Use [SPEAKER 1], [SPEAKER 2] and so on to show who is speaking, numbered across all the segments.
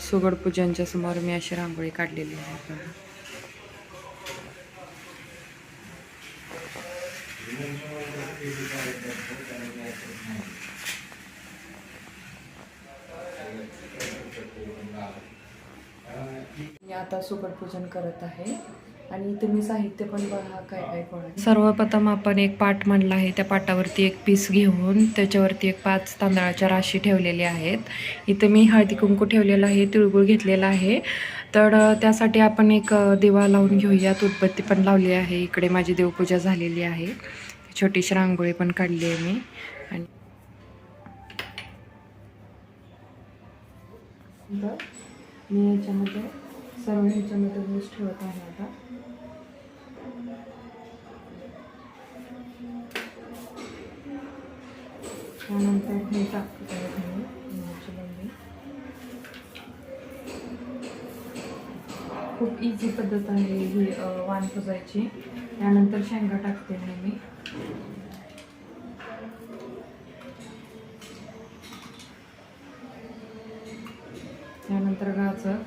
[SPEAKER 1] सुगड पूजनच्या समोर मी अशी रांगोळी काढलेली आहे बघा. मी आता सुगड पूजन करत आहे आणि मी साहित्य पण बघा काय काय कोण सर्वप्रथम आपण एक पाट मांडला आहे त्या पाटावरती एक पीस घेऊन त्याच्यावरती एक पाच तांदळाच्या राशी ठेवलेल्या आहेत. इथे मी हळदी कुंकू ठेवलेला आहे तिळगुळ घेतलेला आहे. तर त्यासाठी आपण एक दिवा लावून घेऊयात. उदबत्ती पण लावली आहे इकडे माझी देवपूजा झालेली आहे. छोटीशी रांगोळी पण काढली आहे मी. आणि मी याच्यामध्ये सर्व ह्याच्यामध्ये ऊस ठेवत आहे आता. त्यानंतर हे मी टाकते खूप इझी पद्धत आहे ही वाण पुजायची. त्यानंतर शेंगा टाकते मी त्यानंतर गाजर.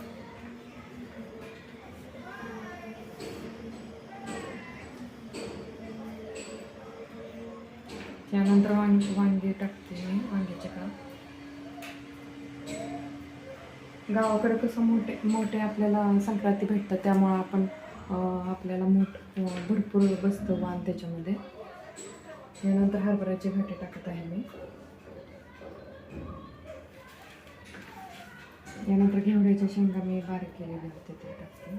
[SPEAKER 1] त्यानंतर वांग वांगी टाकते मी वांग्याचे काप गावाकडे कसं मोठे मोठे आपल्याला संक्रांती भेटतात त्यामुळं आपण आपल्याला मोठ भरपूर बसतं वाण त्याच्यामध्ये. त्यानंतर हरभऱ्याचे घाटे टाकत आहे मी. यानंतर घेवड्याच्या शेंगा मी बारीक केलेल्या होते ते टाकते.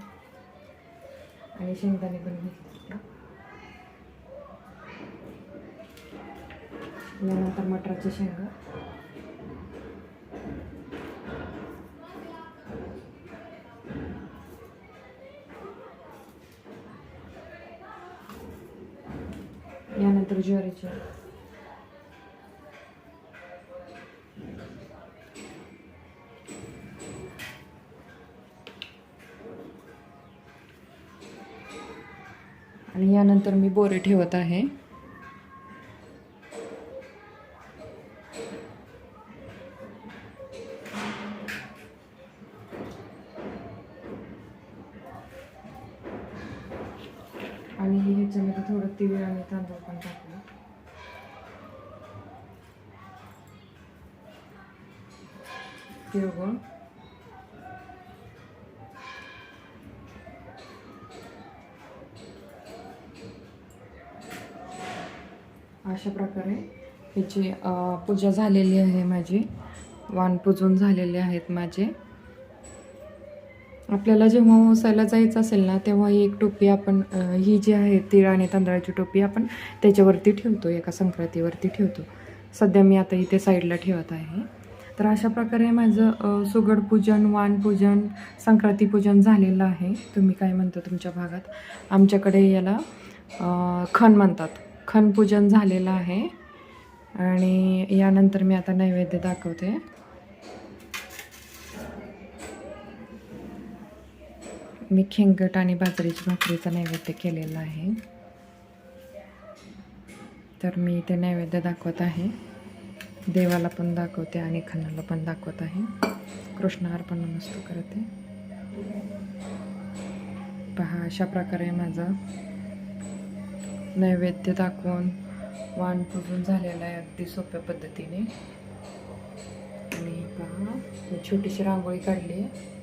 [SPEAKER 1] आणि शेंगदाणे पण घेतले यानंतर मटराच्या शेंगा. यानंतर ज्वारीच्या आणि यानंतर मी बोरे ठेवत आहे. आणि ह्याच्यामध्ये थोडं तीळ आणि तांदूळ पण टाकलं. तिळगुळ अशा प्रकारे ह्याची पूजा झालेली आहे माझी. वाण पूजून झालेले आहेत माझे. आपल्याला जेव्हा ओसायला जायचं असेल ना तेव्हा ही एक टोपी आपण ही जी आहे तिळ आणि तांदळाची टोपी आपण त्याच्यावरती ठेवतो एका संक्रांतीवरती ठेवतो. सध्या मी आता इथे साईडला ठेवत आहे. तर अशा प्रकारे माझं सुगड पूजन वाण पूजन संक्रांती पूजन झालेलं आहे. तुम्ही काय म्हणता तुमच्या भागात? आमच्याकडे याला खण म्हणतात. खण पूजन झालेलं आहे. आणि यानंतर मी आता नैवेद्य दाखवते. मी खेंगट आणि बाजरीची भाकरीचा नैवेद्य केलेला आहे. तर मी ते नैवेद्य दाखवत आहे. देवाला पण दाखवते आणि खणाला पण दाखवत आहे. कृष्ण अर्पण नमस्ते करते. पहा अशा प्रकारे माझं नैवेद्य दाखवून वाण पूजून झालेलं आहे अगदी सोप्या पद्धतीने. आणि पहा छोटीशी रांगोळी काढली आहे.